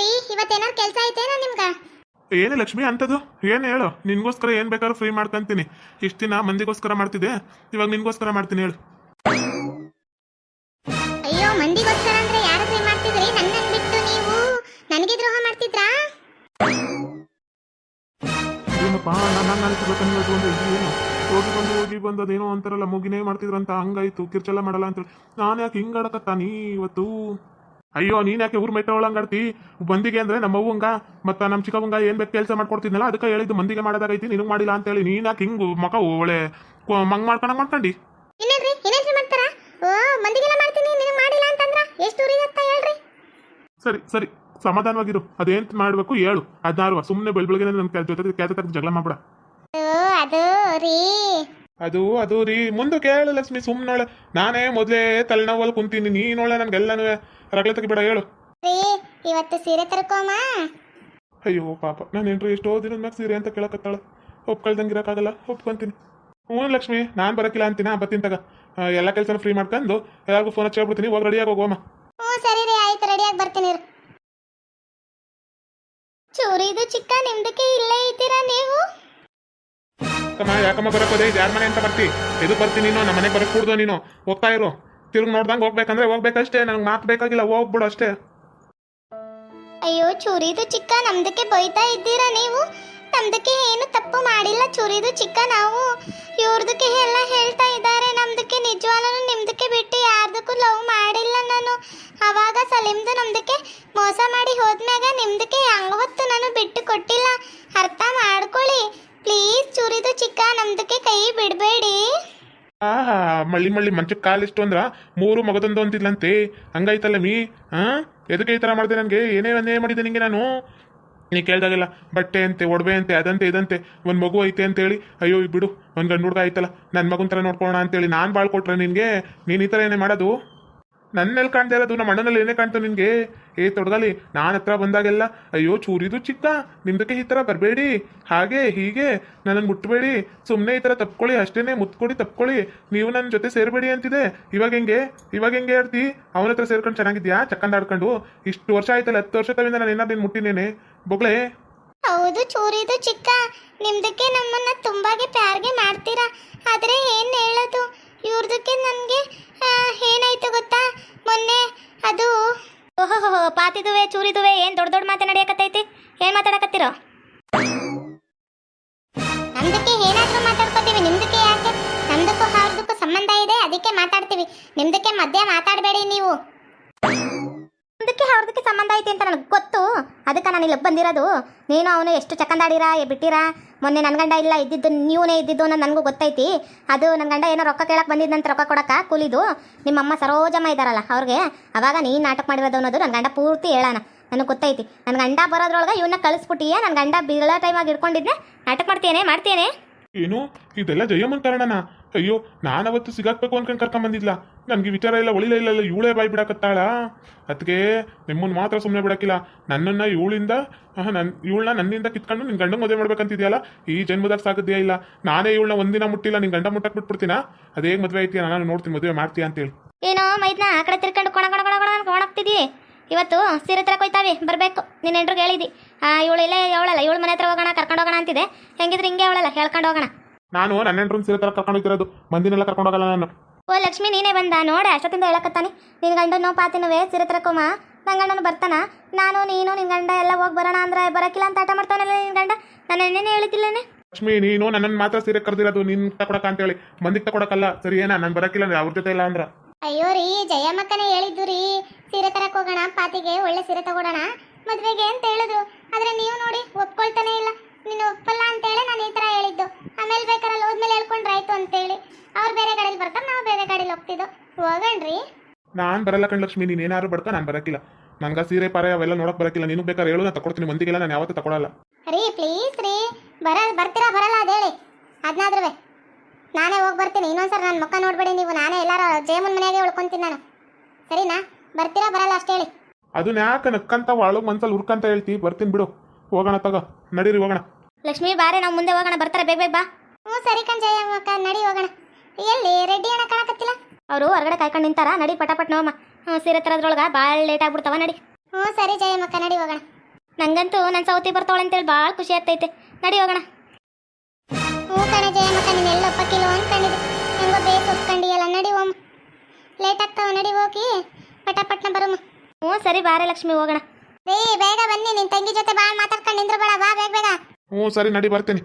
ರೀ ಇವತ್ತೇನಾರು ಕೆಲಸ ಐತೇನೋ ನಿಮ್ಗೆ? ಏನು ಲಕ್ಷ್ಮಿ ಅಂತದು ಏನು ಹೇಳು? ನಿನ್ಗೋಸ್ಕರ ಏನು ಬೇಕಾದ್ರೂ ಫ್ರೀ ಮಾಡ್ಕೊಂತೀನಿ. ಇಷ್ಟು ದಿನ ಮಂದಿಗೋಸ್ಕರ ಮಾಡ್ತಿದ್ದೆ. ಇವಾಗ ನಿನ್ಗೋಸ್ಕರ ಮಾಡ್ತೀನಿ ಹೇಳು. ಅಯ್ಯೋ ಮಂದಿಗೋಸ್ಕರ ಅಂದ್ರೆ ಯಾರು ಫ್ರೀ ಮಾಡ್ತಿದ್ರಿ? ನನ್ನ ಬಿಟ್ಟು ನೀವು ನನಗೆ ದ್ರೋಹ ಮಾಡ್ತಿದ್ರಾ? ಏನಪ್ಪ ನಾನು ಹಂಗೆ ಅನ್ಕೋಬೇಕನ್ನೋದು ಒಂದು ಏನು? ಹೋಗಿ ಬಂದು ಹೋಗಿ ಬಂದು ಅದೇನೋ ಅಂತಾರಲ್ಲ ಮುಗಿನೇ ಮಾಡ್ತಿದ್ರು ಅಂತ ಹಂಗಾಯ್ತು ಕಿರ್ಚೆಲ್ಲ ಮಾಡಲ್ಲ ಅಂತೇಳಿ. ನಾನು ಯಾಕೆ ಹಿಂಗಾಡಕತ್ತಾನಿ ಇವತ್ತು? ಅಯ್ಯೋ ನೀನ್ ಯಾಕೆ ಊರ್ ಮೆಟ್ಟ ಒಳಂಗಾಡ್ತಿ? ಬಂದಿಗೆ ಅಂದ್ರೆ ನಮ್ಮ ಅವ್ವಂಗ ಮತ್ತ ನಮ್ಮ ಚಿಕ್ಕವಂಗ ಏನ್ ಬೇಕು ಕೆಲಸ ಮಾಡ್ಕೊಡ್ತಿದ್ನಲ್ಲ ಅದಕ್ಕೆ ಹೇಳಿದ್ದು ಮಂದಿಗೆ ಮಾಡೋದಾಗೈತಿ ನಿನಗೆ ಮಾಡಿಲ್ಲ ಅಂತ ಹೇಳಿ ಯಾಕೆ ಹಿಂಗು ಮಕ ಒಳ್ಳೆ ಮಂಗ್ ಮಾಡ್ಕೊಂಡಂಗ್ ಮಾಡ್ಕೊಂಡಿ? ಇನ್ನೇನ್ರಿ? ಇನ್ನೇನ್ರಿ ಮಾಡ್ತಾರ? ಓ ಮಂದಿಗೆಲ್ಲ ಮಾಡ್ತೀನಿ ನಿನಗೆ ಮಾಡಿಲ್ಲ ಅಂತಂದ್ರ ಎಷ್ಟು ಉರಿಗತ್ತ ಹೇಳ್ರಿ. ಸರಿ ಸರಿ ಸಮಾಧಾನವಾಗಿರು. ಅದೇನ್ ಮಾಡ್ಬೇಕು ಹೇಳು. ಅದ್ನಾರು ಸುಮ್ಮನೆ ಬೆಳ್ ಬೆಳಗ್ಗೆ ನನ್ನ ಜೊತೆ ತಕ್ಕ ಜಗಳ ಮಾಡ್ಬಿಡ. ಅದು ರೀ. ಅದು ಅದು ರೀ. ಮುಂದೆ ಕೇಳು ಲಕ್ಷ್ಮಿ ಸುಮ್ಮನೊಳ ನಾನೇ ಮೊದಲೇ ತಲೆನೋವಲ್ಲಿ ಕುಂತೀನಿ ನೀನೊಳ ನನ್ಗೆಲ್ಲನೂ. ರಗಳೆ ತೆಗಿಬೇಡ ಹೇಳು. ರೀ ಇವತ್ತು ಸೀರೆ ತರ್ಕೋಮ? ಅಯ್ಯೋ ಪಾಪ. ನಾನು ಏನ್ರಿ ಎಷ್ಟೋ ದಿನದ ಮ್ಯಾಗ ಸೀರೆ ಅಂತ ಕೇಳಕತ್ತಾಳ. ಒಪ್ಕೊಳ್ದಂಗಿರಕಾಗಲ್ಲ ಒಪ್ಕೊಂತೀನಿ. ಹ್ಞೂ ಲಕ್ಷ್ಮಿ ನಾನು ಬರಕಿಲ್ಲ ಅಂತೀನ? ಬರ್ತೀನಿ ತಗ. ಎಲ್ಲ ಕೆಲಸನ ಫ್ರೀ ಮಾಡ್ಕೊಂಡು ಎಲ್ಲರಿಗೂ ಫೋನ್ ಹಚ್ಚಿ ಹೇಳ್ಬಿಡ್ತೀನಿ. ಹೋಗಿ ರೆಡಿಯಾಗಿ ಹೋಗೋಮ್ಮ ಹ್ಞೂ ಸರಿ ರೀ ಆಯ್ತು. ರೆಡಿಯಾಗಿ ಬರ್ತೀನಿ ಇರು. ಚೂರಿದು ಚಿಕ್ಕ ನಿಮ್ದಕ್ಕೆ ಇಲ್ಲೇ ಇದ್ದೀರಾ ನೀವು? ಅಕ್ಕಮ್ಮ ಯಾಕಮ್ಮ ಬರಕೋದೆ ಇದು ಯಾರ ಮನೆ ಅಂತ ಬರ್ತಿ? ಇದು ಬರ್ತಿ ನೀನು, ನಮ್ಮ ಮನೆಗೆ ಬರಕೂಡ್ದು ಕೂಡ್ದು ನೀನು. ಹೋಗ್ತಾ ಇರು. ತಿರುಗಿ ನೋಡ್ದಂಗೆ ಹೋಗ್ಬೇಕಂದ್ರೆ ಹೋಗ್ಬೇಕಷ್ಟೇ. ನನಗೆ ಮಾತು ಬೇಕಾಗಿಲ್ಲ ಹೋಗ್ಬಿಡು ಅಷ್ಟೇ. ಅಯ್ಯೋ, ಚೂರಿದು ಚಿಕ್ಕ, ನಮ್ದಕ್ಕೆ ಬೈತಾ ಇದ್ದೀರಾ ನೀವು? ನಮ್ದಕ್ಕೆ ಏನು ತಪ್ಪು ಮಾಡಿಲ್ಲ ಚೂರಿದು ಚಿಕ್ಕ ನಾವು. ಇವ್ರದಕ್ಕೆ ಎಲ್ಲ ಹೇಳ್ತಾ ಇದ್ದಾರೆ. ನಮ್ದಕ್ಕೆ ನಿಜವಾಗ್ಲೂ ನಿಮ್ದಕ್ಕೆ ಬಿಟ್ಟು ಯಾರ್ದಕ್ಕೂ ಲವ್ ಮಾಡಿಲ್ಲ ನಾನು. ಅವಾಗ ಸಲೀಮ್ದು ನಮ್ದಕ್ಕೆ ಮೋಸ ಮಾಡಿ ಹೋದ್ಮ್ಯಾಗ ನಿಮ್ದಕ್ಕೆ ಯಾವತ್ತು ನಾನು ಬಿಟ್ಟು ಕೊಟ್ಟಿಲ್ಲ. ಅರ್ಥ ಮಾಡ್ಕೊಳ್ಳಿ. ಪ್ಲೀಸ್ ಚೂರಿದು ಚಿಕ್ಕ ನಮ್ದಕ್ಕೆ ಕೈ ಬಿಡಬೇಡಿ. ಆಹಾ, ಮಳ್ಳಿ ಮಳ್ಳಿ ಮಂಚಕ್ಕೆ ಕಾಲಿಷ್ಟು ಅಂದ್ರ ಮೂರು ಮಗದೊಂದು ಅಂತಿದ್ಲಂತೆ. ಹಂಗಾಯ್ತಲ್ಲ ಮೀ ಹಾ ಎದಕ್ಕೆ ಈ ಥರ ಮಾಡಿದೆ ನನಗೆ? ಏನೇ ಒಂದೇ ಮಾಡಿದೆ ನಿಂಗೆ ನಾನು? ನೀ ಕೇಳ್ದಾಗೆಲ್ಲ, ಬಟ್ಟೆ ಅಂತೆ, ಒಡವೆ ಅಂತೆ, ಅದಂತೆ, ಇದಂತೆ, ಒಂದು ಮಗು ಐತೆ ಅಂತೇಳಿ. ಅಯ್ಯೋ ಬಿಡು, ಒಂದು ಗಂಡು ಹುಡುಗ ಐತಲ್ಲ ನನ್ನ ಮಗನ ಥರ ನೋಡ್ಕೊಳ್ಳೋಣ ಅಂತೇಳಿ ನಾನು ಬಾಳ್ಕೊಟ್ರೆ ನಿನಗೆ? ನೀನು ಈ ಥರ ಏನೇ ಮಾಡೋದು? ನನ್ನೆಲ್ಲಿ ಕಾಣ್ತಾ ಇರೋದು ನಮ್ಮ ಅಣ್ಣನಲ್ಲಿ ಏನೇ ಕಾಣ್ತು ನಿನಗೆ? ಏ ತೊಡದಲ್ಲಿ ನಾನು ಹತ್ರ ಬಂದಾಗೆಲ್ಲ, ಅಯ್ಯೋ, ಚೂರಿದು ಚಿಕ್ಕ ನಿಮ್ದಕ್ಕೆ ಈ ಥರ ಬರಬೇಡಿ, ಹಾಗೆ, ಹೀಗೆ, ನನ್ನನ್ನು ಮುಟ್ಬೇಡಿ ಸುಮ್ಮನೆ ಈ ಥರ ತಪ್ಕೊಳ್ಳಿ, ಅಷ್ಟೇನೆ ಮುತ್ಕೊಡಿ, ತಪ್ಕೊಳ್ಳಿ, ನೀವು ನನ್ನ ಜೊತೆ ಸೇರಬೇಡಿ ಅಂತಿದೆ. ಇವಾಗ ಹೆಂಗೆ? ಇವಾಗ ಹೆಂಗೆ ಹೇಳ್ತಿ ಅವನ ಹತ್ರ ಸೇರ್ಕೊಂಡು ಚೆನ್ನಾಗಿದ್ಯಾ ಚಕ್ಕಂದಾಡ್ಕೊಂಡು ಇಷ್ಟು ವರ್ಷ ಆಯ್ತಲ್ಲ, ಹತ್ತು ವರ್ಷ ತವಿಂದ ನಾನು ಏನಾದ್ರು ನೀನು ಮುಟ್ಟಿನೇನೆ? ಬೊಗ್ಳೆ? ಹೌದು ಚೂರಿದು ಚಿಕ್ಕ, ನಿಮ್ದಕ್ಕೆ ನಮ್ಮನ್ನ ತುಂಬಾಗೆ ಪ್ಯಾರ್ಗೆ ಮಾಡ್ತೀರಾ? ಆದ್ರೆ ಏನ್ ಹೇಳೋದು? ಇವ್ರದಕ್ಕೆ ನನಗೆ ಏನಾಯ್ತು ಗೊತ್ತಾ? ಮೊನ್ನೆ ಅದು ಓಹೋ ಪಾತಿದುವೆ, ಚೂರಿದುವೆ, ಏನ್ ದೊಡ್ಡ ದೊಡ್ಡ ಮಾತೆ ನಡೆಯಕತ್ತೈತಿ? ಏನ್ ಮಾತಾಡಕತ್ತೀರೋ? ನಮ್ದಕ್ಕೆ ಏನಾದ್ರೂ ಮಾತಾಡ್ಕೋತೀವಿ, ನಿಮ್ದಕ್ಕೆ ಯಾಕೆ? ನಮ್ದಕ್ಕೂ ಅವ್ರದಕ್ಕೂ ಸಂಬಂಧ ಇದೆ, ಅದಕ್ಕೆ ಮಾತಾಡ್ತೀವಿ. ನಿಮ್ದಕ್ಕೆ ಮಧ್ಯ ಮಾತಾಡಬೇಡಿ ನೀವು. ನಮ್ದಕ್ಕೆ ಅವ್ರದಕ್ಕೆ ಸಂಬಂಧ ಐತಿ ಅಂತ ನನಗೆ ಗೊತ್ತು. ಅದಕ್ಕೆ ನಾನು ಇಲ್ಲಿ ಬಂದಿರೋದು. ನೀನು ಅವನು ಎಷ್ಟು ಚಕಂದಾಡಿರಾ ಬಿಟ್ಟಿರಾ ಮೊನ್ನೆ ನನ್ನ ಗಂಡ ಇಲ್ಲ, ಇದ್ದಿದ್ದು ನೀವೇ ಇದ್ದಿದ್ದು ಅನ್ನೋದು ನನಗೂ ಗೊತ್ತೈತಿ. ಅದು ನನ್ನ ಗಂಡ ಏನೋ ರೊಕ್ಕ ಕೇಳಕ್ಕೆ ಬಂದಿದ್ದಂತ ರೊಕ್ಕ ಕೊಡಕ್ಕ ಕೂಲಿದು. ನಿಮ್ಮಮ್ಮ ಸರೋಜಮ್ಮ ಇದ್ದಾರಲ್ಲ ಅವ್ರಿಗೆ ಅವಾಗ ನೀನು ನಾಟಕ ಮಾಡಿರೋದು ಅನ್ನೋದು ನನ್ನ ಗಂಡ ಪೂರ್ತಿ ಹೇಳೋಣ ನನಗೆ ಗೊತ್ತೈತಿ. ನನ್ನ ಗಂಡ ಬರೋದ್ರೊಳಗೆ ಇವನ್ನ ಕಳಿಸ್ಬಿಟ್ಟಿಯೇ ನನ್ನ ಗಂಡ ಬೀಳೋ ಟೈಮಾಗಿ ಇಟ್ಕೊಂಡಿದ್ದೆ ನಾಟಕ ಮಾಡ್ತೇನೆ ಮಾಡ್ತೇನೆ ಏನು? ಇದೆಲ್ಲ ಜಯಮ್ಮನ್ ಅಯ್ಯೋ ನಾನು ಅವತ್ತು ಸಿಗಾಕ್ಬೇಕು ಅನ್ಕೊಂಡು ಕರ್ಕೊಂಡ್ ಬಂದಿದ್ಲ ನನ್ಗೆ ವಿಚಾರ ಇಲ್ಲ, ಒಳಿಲ ಇಲ್ಲ ಇವಳೇ ಬಾಯ್ ಬಿಡಕತ್ತಾಳ. ಅದಕ್ಕೆ ನಿಮ್ಮನ್ನ ಮಾತ್ರ ಸುಮ್ಮನೆ ಬಿಡಕ್ಕಿಲ್ಲ ನನ್ನನ್ನ ಇವಳಿಂದ ನನ್ ಇವಳನ್ನ ನನ್ನಿಂದ ಕಿತ್ಕೊಂಡು ನಿನ್ ಗಂಡ ಮದುವೆ ಮಾಡ್ಬೇಕಂತಿದ್ಯಾಲ ಈ ಜನ್ಮದಾಗ ಸಾಗದ್ಯಾ ಇಲ್ಲ. ನಾನೇ ಇವಳನ್ನ ಒಂದಿನ ಮುಟ್ಟಿಲ್ಲ, ನಿನ್ ಗಂಡ ಮುಟ್ಟಕ್ ಬಿಟ್ಬಿಡ್ತೀನ? ಅದೇ ಮದುವೆ ಐತಿ ನಾನು ನೋಡ್ತೀನಿ, ಮದುವೆ ಮಾಡ್ತೀಯ ಅಂತೇಳಿ. ಏನೋ, ಮೈದ್ನ ಆ ಕಡೆ ತಿರ್ಕೊಂಡು ಕೊಣ ಕೊಣ ಕೊಣ ಕೊಣ ಕೊಣಕ್ತಿದ್ದಿ ಇವತ್ತು ಸೀರೆ ತರ ಕೊಯ್ತಾವೆ, ಬರಬೇಕು. ನಿನ್ನ ಹೆಂಡ್ರಿಗೆ ಹೇಳಿದಿ. ಇವಳು ಇಲ್ಲೇ ಅವಳಲ್ಲ, ಇವಳು ಮನೆ ಹತ್ರ ಹೋಗೋಣ, ಕರ್ಕೊಂಡು ಹೋಗೋಣ ಅಂತಿದೆ. ಹೆಂಗಿದ್ರೆ ಹಿಂಗೆ ಅವಳಲ್ಲ, ಹೇಳ್ಕೊಂಡು ಹೋಗೋಣ. ನಾನು ನನ್ನ ಹೆಂಡ್ರನ್ನ ಸೀರೆ ತರ ಕರ್ಕೊಂಡು ಹೋಗ್ತಿರೋದು ಮಂದಿನೆಲ್ಲ ಕರ್ಕೊಂಡು ಹೋಗಲ್ಲ ನಾನು. ಓ ಲಕ್ಷ್ಮಿ ನೀನೇ ಬಂದ? ನೋಡ ಅಷ್ಟೊತ್ತಿಂದ ಹೇಳಕತ್ತಾನೆ. ನಿನ್ ಗಂಡನೋ ಪಾತಿನವೇ ಸೀರೆ ತರಕೋಮ ನನ್ನ ಗಂಡನು ಬರ್ತಾನ? ನಾನು ನೀನು ನಿನ್ ಗಂಡ ಎಲ್ಲ ಹೋಗಿ ಬರೋಣ ಅಂದ್ರೆ ಬರಕಿಲ್ಲ ಅಂತ ಆಟ ಮಾಡ್ತಾನಲ್ಲ ನಿನ್ ಗಂಡ? ನನ್ನ ಎಣ್ಣೆನೇ ಹೇಳಿದ್ದಿಲ್ಲನೆ ಲಕ್ಷ್ಮಿ ನೀನು ನನ್ನನ್ನು ಮಾತ್ರ ಸೀರೆ ಕರೆದಿರೋದು ನಿನ್ ತಕೊಡಕ ಅಂತೇಳಿ ಮಂದಿಗೆ ತಕೊಡಕಲ್ಲ ಸರಿ ಏನಾ? ನಾನು ಬರಕಿಲ್ಲ ಅಂದ್ರೆ ಅವ್ರ ಜೊತೆ ಇಲ್ಲ ಅಂದ್ರ. ಅಯ್ಯೋ ರೀ ಜಯಮ್ಮಕ್ಕನೇ ಹೇಳಿದ್ದು ರೀ. ಸೀರೆ ತರಕ್ ಹೋಗೋಣ ಪಾತಿಗೆ ಒಳ್ಳೆ ಸೀರೆ ತಗೊಳೋಣ ಮದ್ವೆಗೆ ಅಂತ ಹೇಳಿದ್ರು. ಆದ್ರೆ ನೀವು ನೋಡಿ ಒಪ್ಕೊಳ್ತಾನೆ ಇಲ್ಲ. ನೀನು ಒಪ್ಪಲ್ಲ ಅಂತೇಳಿ ನಾನು ಈ ತರ ಹೇಳಿದ್ದು. ಆಮೇಲೆ ಬೇಕಾರಲ್ಲಿ ಹೋದ್ಮೇಲೆ ಹೇಳ್ಕೊಂಡ್ರಾಯ್ತು ಅಂತೇಳಿ. ಅವ್ರು ಬೇರೆ ಗಾಡಿಲಿ ಬರ್ತಾರೆ ನಾವು ಬೇರೆ ಗಾಡಿಲಿ ಹೋಗ್ತಿದ್ದು. ಹೋಗಣ್ರಿ. ನಾನು ಬರಲ್ಲ ಕಣ್ಲಕ್ಷ್ಮಿ ನೀನ್ ಏನಾದ್ರು ಬರ್ತಾ ನಾನು ಬರಕ್ಕಿಲ್ಲ. ನನಗೆ ಸೀರೆ ಪಾರೆ ಅವೆಲ್ಲ ನೋಡಕ್ ಬರಕ್ಕಿಲ್ಲ. ನೀನು ಬೇಕಾದ್ರೆ ಹೇಳು ನಾನು ತಕೊಡ್ತೀನಿ. ಮಂದಿಗೆಲ್ಲ ನಾನು ಯಾವತ್ತೂ ತಗೊಳಲ್ಲ ರೀ ಪ್ಲೀಸ್ ರೀ. ಬರ ಬರ್ತೀರಾ ಬರಲ್ಲ ಅದು ಹೇಳಿ. ಅದನ್ನಾದ್ರೂ ನಾನೇ ಹೋಗಿ ಬರ್ತೀನಿ. ಇನ್ನೊಂದ್ಸರಿ ನನ್ನ ಮುಖ ನೋಡ್ಬೇಡಿ ನೀವು. ನಾನೇ ಎಲ್ಲಾರ ಜೇಮನ್ ಮನೆಯಾಗೆ ಉಳ್ಕೊಂತೀನಿ ನಾನು. ಸರಿನಾ? ಬರ್ತೀರಾ ಬರಲ್ಲ ಅಷ್ಟೇ ಹೇಳಿ. ಅದನ್ನ ಯಾಕೆ ನಕ್ಕಂತ ಒಳಗೆ ಮನ್ಸಲ್ಲಿ ಹುರ್ಕಂತ ಹೇಳ್ತಿ? ಬರ್ತೀನಿ ಬಿಡು. ಹೋಗೋಣ ತಗೋ. ನಡೀರಿ ಹೋಗೋಣ. ಲಕ್ಷ್ಮಿ ಬಾರೆ ನಾವು ಮುಂದೆ ಹೋಗೋಣ ಬರ್ತಾರೆ ಬೇಗ ಬೇಗ ಬಾ. ಹ್ಞೂ ಸರಿ ಕಂಜಯ್ಯ ಅಕ್ಕ ನಡಿ ಹೋಗೋಣ. ಎಲ್ಲಿ ರೆಡ್ಡಿ ಅಣ್ಣ ಕಾಣಕತ್ತಿಲ್ಲ? ಅವರು ಹೊರಗಡೆ ಕಾಯ್ಕೊಂಡು ನಿಂತಾರ ನಡಿ ಪಟಾಪಟ್ ನೋಮ್ಮ ಹ್ಞೂ ಸೀರೆ ತರೋದ್ರೊಳಗ ಭಾಳ ಲೇಟ್ ಆಗ್ಬಿಡ್ತಾವ ನಡಿ. ಹ್ಞೂ ಸರಿ ಜಯಮ್ಮಕ್ಕ ನಡಿ ಹೋಗೋಣ. ನಂಗಂತೂ ನನ್ನ ಸೌತಿ ಬರ್ತಾವಳೆ ಅಂತೇಳಿ ಭಾಳ ಖುಷಿ ಆಗ್ತೈತೆ. ನಡಿ ಹೋಗೋಣ. ಹ್ಞೂ ಕಣ ಜಯಮ್ಮಕ್ಕ ನೀನು ಎಲ್ಲ ಒಪ್ಪಕ್ಕಿಲ್ಲ ಅನ್ಕೊಂಡಿದ್ದೆ. ಹೆಂಗೋ ಬೇಗ ಒಪ್ಕೊಂಡಿಯಲ್ಲ ನಡಿ ಓಮ್ ಲೇಟ್ ಆಗ್ತಾವ ನಡಿ ಹೋಗಿ. ಪಟಪಟ್ನ ಬರೋಮ್ಮ ಹ್ಞೂ ಸರಿ ಬಾರೆ ಲಕ್ಷ್ಮಿ ಹೋಗೋಣ. ರೇ ಬೇಗ ಬನ್ನಿ ನಿನ್ನ ತಂಗಿ ಜೊತೆ ಭಾಳ ಮಾತಾಡ್ಕೊಂಡು ನಿಂದ್ರು ಬೇಡ ಬಾ ಬೇಗ ಬೇಗ. ಹ್ಞೂ ಸರಿ ನಡಿ ಬರ್ತೀನಿ.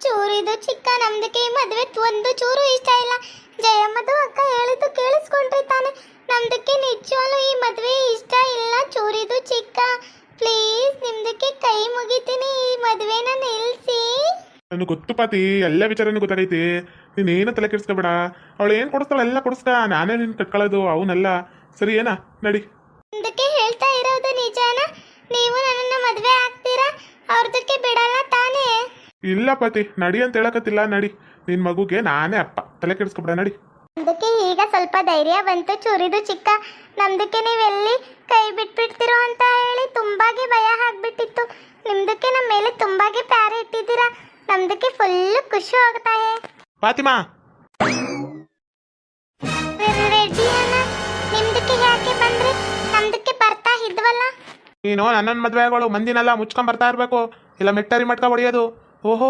ಚೂರಿದು ಚಿಕ್ಕ ನಮ್ದಕ್ಕೆ ಮದ್ವೆ ಒಂದು ಚೂರು ಇಷ್ಟ ಇಲ್ಲ. ಜಯಮ್ಮದು ಅಕ್ಕ ಹೇಳಿದ್ದು ಕೇಳಿಸ್ಕೊಂಡ್ರಿ ತಾನೆ ನಮ್ದಕ್ಕೆ ನಿಜವಾಗ್ಲೂ ಈ ಮದುವೆ ಇಷ್ಟ ಇಲ್ಲ. ಚೂರಿದು ಚಿಕ್ಕ ಪ್ಲೀಸ್ ನಿಮ್ದಕ್ಕೆ ಕೈ ಮುಗಿತೀನಿ. ಈ ಮದುವೆನ ನಿಲ್ಸಿ. ನನಗೆ ಗೊತ್ತು ಪಾತಿ ಎಲ್ಲ ವಿಚಾರನೂ ಗೊತ್ತಾಗೈತಿ. ನೀನೇನು ತಲೆ ಕೆಡಿಸ್ಕೋಬೇಡ. ಅವಳು ಏನು ಕೊಡಿಸ್ತಾಳೆ ಎಲ್ಲ ಕೊಡಿಸ್ಕ. ನಾನೇ ನಿನ್ ಕಟ್ಕೊಳ್ಳೋದು ಅವನೆಲ್ಲ. ಸರಿ ಏನಾ? ನಡಿ. ನಿಮ್ದಕ್ಕೆ ಹೇಳ್ತಾ ಇರೋದು ನಿಜಾನ? ನೀವು ನನ್ನನ್ನ ಮದ್ವೆ ಆಗ್ತೀರಾ ಅವ್ರದಕ್ಕೆ ಬಿಡಲ್ಲ ತಾನೇ? ಇಲ್ಲ ಪತಿ ನಡಿ ಅಂತ ಹೇಳಕತ್ತಿಲ್ಲ ನಡಿ. ನಿನ್ ಮಗುಗೆ ನಾನೇ ಅಪ್ಪ. ತಲೆ ಕೆಡಿಸ್ಕೊಬಿಡ ನಡಿ. ಅದಕ್ಕೆ ಈಗ ಸ್ವಲ್ಪ ಧೈರ್ಯ ಬಂತು ಚೂರಿದು ಚಿಕ್ಕ. ನಮ್ದಕ್ಕೆ ನೀವೆಲ್ಲಿ ಕೈ ಬಿಟ್ಬಿಡ್ತಿರೋ ಅಂತ ಹೇಳಿ ತುಂಬಾಗಿ ಭಯ ಆಗ್ಬಿಟ್ಟಿತ್ತು. ನಿಮ್ದಕ್ಕೆ ನಮ್ಮ ಮೇಲೆ ತುಂಬಾಗಿ ಪ್ಯಾರ ಇಟ್ಟಿದ್ದೀರಾ? ನಮ್ದಕ್ಕೆ ಫುಲ್ ಖುಷಿ ಆಗ್ತಾ ಪಾತಿಮಾ ಫಾತಿಮಾ ನೀನು ನನ್ನನ್ನು ಮದುವೆ ಆಗೋಳು ಮಂದಿನೆಲ್ಲ ಮುಚ್ಕೊಂಡ್ ಬರ್ತಾ ಇರಬೇಕು. ಇಲ್ಲ ಮೆಟ್ಟರಿ ಮಟ್ಕ ಹೊಡೆಯೋದು. ಓಹೋ,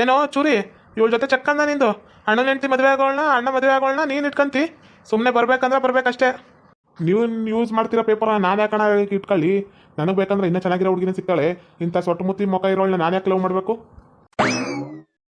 ಏನೋ ಚೂರಿ. ಇವಳ ಜೊತೆ ಚಕ್ಕಂದ ನಿಂದು. ಅಣ್ಣನ ಹೆಂಡತಿ ಮದುವೆ ಆಗೋಳ್ನ ಅಣ್ಣ ಮದುವೆ ಆಗೋಳ್ನ ನೀನು ಇಟ್ಕೊಂತಿ. ಸುಮ್ಮನೆ ಬರ್ಬೇಕಂದ್ರೆ ಬರ್ಬೇಕಷ್ಟೇ. ನೀವು ಯೂಸ್ ಮಾಡ್ತಿರೋ ಪೇಪರ್ ನಾನು ಯಾಕಣ ಇಟ್ಕೊಳ್ಳಿ? ನನಗೆ ಬೇಕಂದ್ರೆ ಇನ್ನೂ ಚೆನ್ನಾಗಿರೋ ಹುಡುಗಿನ ಸಿಗ್ತಾಳೆ. ಇಂಥ ಸೊಟ್ಟು ಮುತ್ತಿ ಮುಖ ಇರೋಳ್ನ ನಾನು ಯಾಕೆ ಲವ್ ಮಾಡಬೇಕು?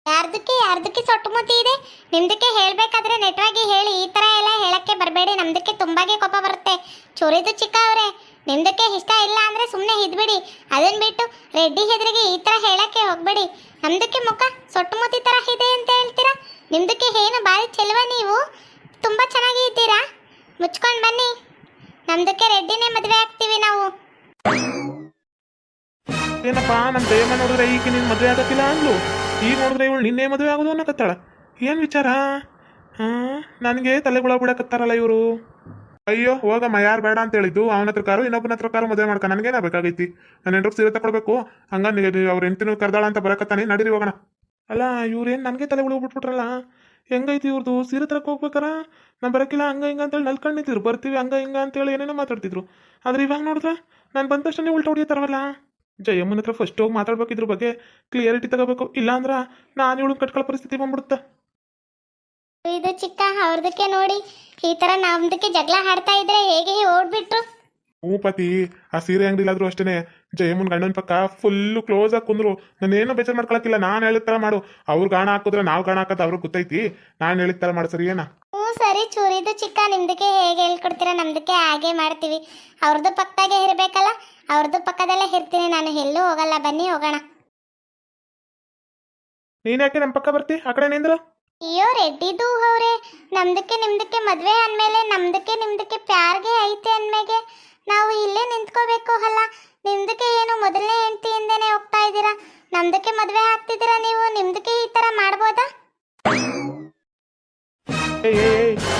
ಯಾರ್ದಕ್ಕೆ ಯಾರ್ದಕ್ಕೆ ಸೊಟ್ಟು ಮುತ್ತಿ ಇದೆ? ನಿಮ್ದಕ್ಕೆ ಹೇಳಬೇಕಾದ್ರೆ ನೆಟ್ವಾಗಿ ಹೇಳಿ. ಈ ತರ ಎಲ್ಲ ಹೇಳಕ್ಕೆ ಬರಬೇಡಿ. ನಮ್ದಕ್ಕೆ ತುಂಬಾಗೆ ಕೋಪ ಬರುತ್ತೆ. ಚೋರಿದು ಚಿಕ್ಕ ಅವ್ರೆ. ನಿಮ್ದಕ್ಕೆ ಇಷ್ಟ ಇಲ್ಲ ಅಂದ್ರೆ ಸುಮ್ಮನೆ ಇದ್ಬಿಡಿ. ಅದನ್ನ ಬಿಟ್ಟು ರೆಡ್ಡಿ ಹೆದ್ರಿಗೆ ಈ ತರ ಹೇಳಕ್ಕೆ ಹೋಗ್ಬೇಡಿ. ನಮ್ದಕ್ಕೆ ಮುಖ ಸೊಟ್ಟು ಮೂತಿ ತರ ಇದೆ ಅಂತ ಹೇಳ್ತೀರಾ? ನಿಮ್ದಕ್ಕೆ ಏನು ಬಾರಿ ಚೆಲುವ ನೀವು? ತುಂಬಾ ಚೆನ್ನಾಗಿ ಇದ್ದೀರಾ? ಮುಚ್ಕೊಂಡು ಬನ್ನಿ. ನಮ್ದಕ್ಕೆ ರೆಡ್ಡಿನೇ ಮದುವೆ ಆಗ್ತೀವಿ ನಾವು. ಏನಪ್ಪ ನಮ್ಮ ದಯಮ್ಮ ನೋಡಿದ್ರೆ ಈಗ ಮದುವೆ ಆಗಕ್ಕಿಲ್ಲ ಅಂದ್ಲು. ಈಗ ನೋಡಿದ್ರೆ ಇವಳು ನಿನ್ನೆ ಮದುವೆ ಆಗೋದು ಅನ್ನಕತ್ತಾಳ. ಏನು ವಿಚಾರ? ಹಾಂ, ನನಗೆ ತಲೆಗುಳ ಬಿಡಕತ್ತಾರಲ್ಲ ಇವರು. ಅಯ್ಯೋ ಹೋಗಮ್ಮ ಯಾರು ಬೇಡ ಅಂತ ಹೇಳಿದ್ದು ಅವನ ಹತ್ರ ಕಾರು, ಇನ್ನೊಬ್ಬನ ಹತ್ರ ಕಾರು ಮದುವೆ ಮಾಡ್ಕ. ನನಗೇನ ಬೇಕಾಗೈತಿ? ನನ್ನ ಹೆಂಡ್ರು ಸೀರೆ ತಗೊಳ್ಬೇಕು ಹಂಗ ಅವ್ರ ಹೆಂಡತಿನೂ ಕರ್ದಾಳ ಅಂತ ಬರಕತ್ತಾನೆ. ನಡೀರಿ, ಹೋಗೋಣ. ಅಲ್ಲ ಇವ್ರೇನು ನನಗೆ ತಲೆ ಬಿಟ್ಬಿಟ್ರಲ್ಲ? ಹೆಂಗೈತಿ ಇವ್ರದ್ದು ಸೀರೆ ತರಕ್ಕೆ ಹೋಗ್ಬೇಕಾರ ನಾನು ಬರೋಕ್ಕಿಲ್ಲ ಹಂಗ ಹಿಂಗ ಅಂತೇಳಿ ನಲ್ಕೊಂಡು ನಿಂತಿದ್ರು ಬರ್ತೀವಿ, ಹಂಗ ಹಿಂಗ ಅಂತೇಳಿ ಏನೇನೋ ಮಾತಾಡ್ತಿದ್ರು. ಆದ್ರೆ ಇವಾಗ ನೋಡಿದ್ರೆ ನಾನು ಬಂದ ತಕ್ಷಣ ಉಲ್ಟಾ ತರವಲ್ಲ? ಜಯಮ್ಮನ ಹತ್ರ ಫಸ್ಟ್ ಹೋಗಿ ಮಾತಾಡ್ಬೇಕು ಇದ್ರ ಬಗ್ಗೆ ಕ್ಲಿಯರಿಟಿ ತಗೋಬೇಕು. ಇಲ್ಲಾಂದ್ರೆ ನಾನು ಇವಳು ಕಟ್ಕೊಳ್ಳೋ ಪರಿಸ್ಥಿತಿ ಬಂದ್ಬಿಡುತ್ತೆ. ಇದು ಚಿಕ್ಕ ಅವ್ರದಕ್ಕೆ ನೋಡಿ. ಈ ತರ ನಮ್ದಕ್ಕೆ ಜಗಳ ಹಾಡ್ತಾ ಇದ್ರೆ ಹೇಗೆ ಓಡ್ಬಿಟ್ರು? ಹ್ಞೂ ಪತಿ ಆ ಸೀರೆ ಅಂಗಡಿಲಾದ್ರೂ ಅಷ್ಟೇ ಜಯಮುನ್ ಗಂಡನ ಪಕ್ಕ ಫುಲ್ಲು ಕ್ಲೋಸ್ ಆಗಿ ಕುಂದ್ರು. ನಾನೇನು ಬೇಜಾರು ಮಾಡ್ಕೊಳಕ್ಕಿಲ್ಲ ನಾನು ಹೇಳಿದ ತರ ಮಾಡು. ಅವ್ರು ಗಾಣ ಹಾಕಿದ್ರೆ ನಾವು ಗಾಣ ಹಾಕೋದು ಅವ್ರಿಗೆ ಗೊತ್ತೈತಿ. ನಾನು ಹೇಳಿದ ತರ ಮಾಡು ಸರಿ ಏನಾ ಹ್ಞೂ ಸರಿ ಚೂರಿದು ಚಿಕ್ಕ ನಿಮ್ದಕ್ಕೆ ಹೇಗೆ ಹೇಳ್ಕೊಡ್ತೀರಾ? ನಮ್ದಕ್ಕೆ ಹಾಗೆ ಮಾಡ್ತೀವಿ. ಅವ್ರದ್ದು ಪಕ್ಕದಾಗೆ ಇರಬೇಕಲ್ಲ ಅವ್ರದ್ದು ಪಕ್ಕದಲ್ಲೇ ಇರ್ತೀನಿ ನಾನು. ಎಲ್ಲೂ ಹೋಗಲ್ಲ ಬನ್ನಿ ಹೋಗೋಣ. ನೀನು ಯಾಕೆ ನಮ್ಮ ಪಕ್ಕ ಬರ್ತಿ? ಆ ಕಡೆ ನಿಂದ್ರು? ಅಯ್ಯೋ ರೆಡ್ಡಿದು ಅವ್ರೆ. ನಮ್ದಕ್ಕೆ ನಿಮ್ದಕ್ಕೆ ಮದುವೆ ಅಂದಮೇಲೆ ನಮ್ದಕ್ಕೆ ನಿಮ್ದಕ್ಕೆ ಪ್ಯಾರ್ಗೆ ಐತೆ ಅಂದಮೇಲೆ ನಾವು ಇಲ್ಲೇ ನಿಂತ್ಕೋಬೇಕು ಅಲ್ಲ. ನಿಮ್ದಕ್ಕೆ ಏನು ಮೊದಲನೇ ಹೆಂಡತಿಯಿಂದನೇ ಹೋಗ್ತಾ ಇದ್ದೀರಾ? ನಮ್ದಕ್ಕೆ ಮದುವೆ ಆಗ್ತಿದ್ದೀರಾ ನೀವು? ನಿಮ್ದಕ್ಕೆ ಈ ಥರ ಮಾಡ್ಬೋದಾ?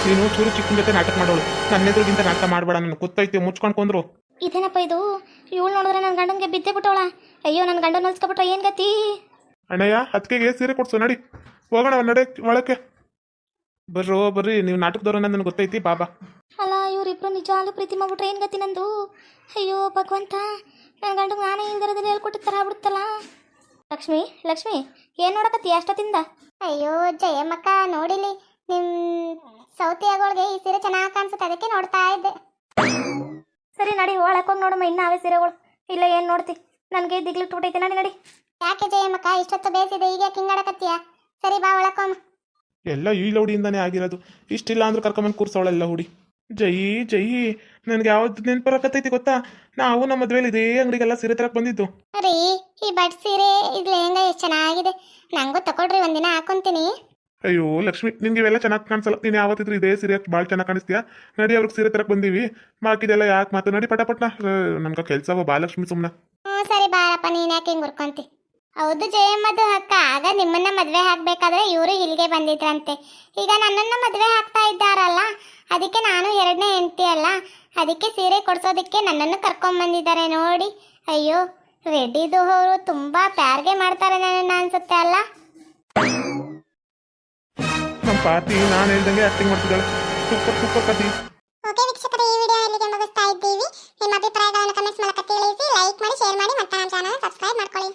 ನೀನು ಚೂರು ಚಿಕ್ಕನ ಜೊತೆ ನಾಟಕ ಮಾಡೋಳು. ನನ್ನ ಎದುರಿಗಿಂತ ನಾಟಕ ಮಾಡಬೇಡ ನಾನು ಗೊತ್ತೈತಿ ಮುಚ್ಕೊಂಡು ಕೊಂದ್ರು. ಇದೇನಪ್ಪ ಇದು? ಇವಳು ನೋಡಿದ್ರೆ ನನ್ನ ಗಂಡನಿಗೆ ಬಿದ್ದೆ ಬಿಟ್ಟವಳ. ಅಯ್ಯೋ ನನ್ನ ಗಂಡನ ಹೊಲ್ಸ್ಕೊಬಿಟ್ರೆ ಏನು ಗತಿ? ಅಣ್ಣಯ್ಯ ಅದಕ್ಕೆ ಸೀರೆ ಕೊಡ್ಸು ನಡಿ. ಹೋಗೋಣ ನಡೆ ಒಳಕ್ಕೆ. ಬರ್ರೋ ಬರ್ರಿ. ನೀವು ನಾಟಕದವ್ರ ನನಗೆ ಗೊತ್ತೈತಿ ಬಾಬಾ ಅಲ್ಲ ಇವರಿಬ್ರು ನಿಜವಾಗ್ಲೂ ಪ್ರೀತಿ ಮಾಡ್ಬಿಟ್ರೆ ಏನು ಗತಿ ನಂದು? ಅಯ್ಯೋ ಭಗವಂತ. ನನ್ನ ಗಂಡಗೆ ನಾನೇ ಹಿಂದಿರದಲ್ಲಿ ಹೇಳ್ಕೊಟ್ಟಿರ್ತಾರ ಆಗ್ಬಿಡುತ್ತಲ್ಲ. ಲಕ್ಷ್ಮಿ ಲಕ್ಷ್ಮಿ ಏನು ನೋಡಕತ್ತಿ ಅಷ್ಟೊತ್ತಿಂದ? ಅಯ್ಯೋ ಜಯಮ್ಮಕ್ಕ ನೋಡಿಲಿ. ನಿಮ್ ಸೌತಿ ಆಗೋಳ್ಗೆ ಈ ಸೀರೆ ಚೆನ್ನಾಗಿ ಕಾಣಿಸುತ್ತೆ ಅದಕ್ಕೆ ನೋಡ್ತಾ ಇದ್ದೆ. ಸರಿ ನಡಿ ಒಳಕ್ಕೆ ಹೋಗಿ ನೋಡಮ್ಮ ಇನ್ನ ಅವೇ ಸೀರೆಗಳು. ಇಲ್ಲ ಏನು ನೋಡ್ತಿ? ನನಗೆ ದಿಗ್ಲಿಟ್ಬಿಟ್ಟೈತೆ ನಡಿ ನಡಿ. ಯಾಕೆ ಜಯಮ್ಮಕ್ಕ ಇಷ್ಟೊತ್ತು ಬೇಸಿದೆ ಈಗ ಹಿಂಗಾಡಕತ್ತೀಯ? ಸರಿ ಬಾ ಒಳಕೊಮ್ಮ ಎಲ್ಲ ಈ ಲೌಡಿಯಿಂದಾನೇ ಆಗಿರೋದು. ಇಷ್ಟಿಲ್ಲ ಅಂದ್ರೆ ಕರ್ಕೊಂಬಂದು ಕೂರ್ಸೋಳೆಲ್ಲ ಹುಡಿ. ಜೈ ಜೈ. ನನ್ಗೆ ಯಾವ್ದು ನೆನ್ಪು ಬರಕತ್ತೈತಿ ಗೊತ್ತಾ? ನಾವು ನಮ್ಮ ಮದ್ವೆಲಿ ಇದೇ ಅಂಗಡಿಗೆಲ್ಲ ಸೀರೆ ತರಕ್ ಬಂದಿದ್ದು. ರೀ ಈ ಬಟ್ ಸೀರೆ ಇದು ಲೆಹಂಗ ಎಷ್ಟು ಚೆನ್ನಾಗಿದೆ? ನಂಗೂ ತಗೊಳ್ರಿ ಒಂದಿನ ಹಾಕೊಂತೀನಿ. ಅಯ್ಯೋ ಲಕ್ಷ್ಮಿ ನಿನ್ಗೆ ಇವೆಲ್ಲ ಚೆನ್ನಾಗಿ ಕಾಣಿಸಲ್ಲ. ನೀನು ಯಾವತ್ತಿದ್ರು ಇದೇ ಸೀರೆ ಭಾಳ ಚೆನ್ನಾಗಿ ಕಾಣಿಸ್ತೀಯಾ? ನಡಿ ಅವ್ರಿಗೆ ಸೀರೆ ತರಕ್ ಬಂದೀವಿ. ಬಾಕಿದೆಲ್ಲ ಯಾಕೆ ಮಾತು? ನಡಿ ಪಟ ಪಟ್ನ. ನಮ್ಗೆ ಕೆಲಸ ಬಾ ಲಕ್ಷ್ಮಿ ಸುಮ್ಮನೆ ಹ್ಞೂ ಸರಿ ಬಾರಪ್ಪ ನೀನ್ ಯಾಕೆ ಹಿಂಗ್ ಉರ್ಕೊಂತಿ? ಹೌದು ಜಯಮ್ಮದು ಅಕ್ಕ. ಆಗ ನಿಮ್ಮನ್ನ ಮದುವೆ ಹಾಕ್ಬೇಕಾದ್ರೆ ಇವರು ಇಲ್ಲಿಗೆ ಬಂದಿದ್ರಂತೆ. ಈಗ ನನ್ನನ್ನ ಮದುವೆ ಹಾಕ್ತಾ ಇದ್ದಾರಲ್ಲ? ಅದಕ್ಕೆ ನಾನು ಎರಡನೇ ಹೆಂಡತಿ ಅಲ್ಲ. ಅದಕ್ಕೆ ಸೀರೆ ಕೊಡಿಸೋದಕ್ಕೆ ನನ್ನನ್ನು ಕರ್ಕೊಂಬಂದಿದ್ದಾರೆ ನೋಡಿ. ಅಯ್ಯೋ ರೆಡ್ಡಿದು ಅವರು ತುಂಬಾ ಪ್ಯಾರ್ಗೆ ಮಾಡ್ತಾರೆ ನನ್ನನ್ನು ಅನ್ಸುತ್ತೆ ಅಲ್ಲ? ನಮ್ಮ ನಾನು ಹೇಳ್ದಂಗೆ ಆಕ್ಟಿಂಗ್ ಮಾಡ್ತಿದ್ದಾಳೆ. ಸೂಪರ್ ಸೂಪರ್ ಕತಿ ಓಕೆ ವೀಕ್ಷಕರೇ ಈ ವಿಡಿಯೋ ಇಲ್ಲಿಗೆ ಮುಗಿಸ್ತಾ ಇದ್ದೀವಿ. ನಿಮ್ಮ ಅಭಿಪ್ರಾಯಗಳನ್ನು ಕಮೆಂಟ್ಸ್ ಮೂಲಕ ತಿಳಿಸಿ ಲೈಕ್ ಮಾಡಿ ಶೇರ್ ಮಾಡಿ ಮತ್ತೆ ನಮ್ಮ ಚಾನಲ್ ಸಬ್ಸ್ಕ್ರೈಬ್ ಮಾಡ್ಕೊಳ್ಳಿ.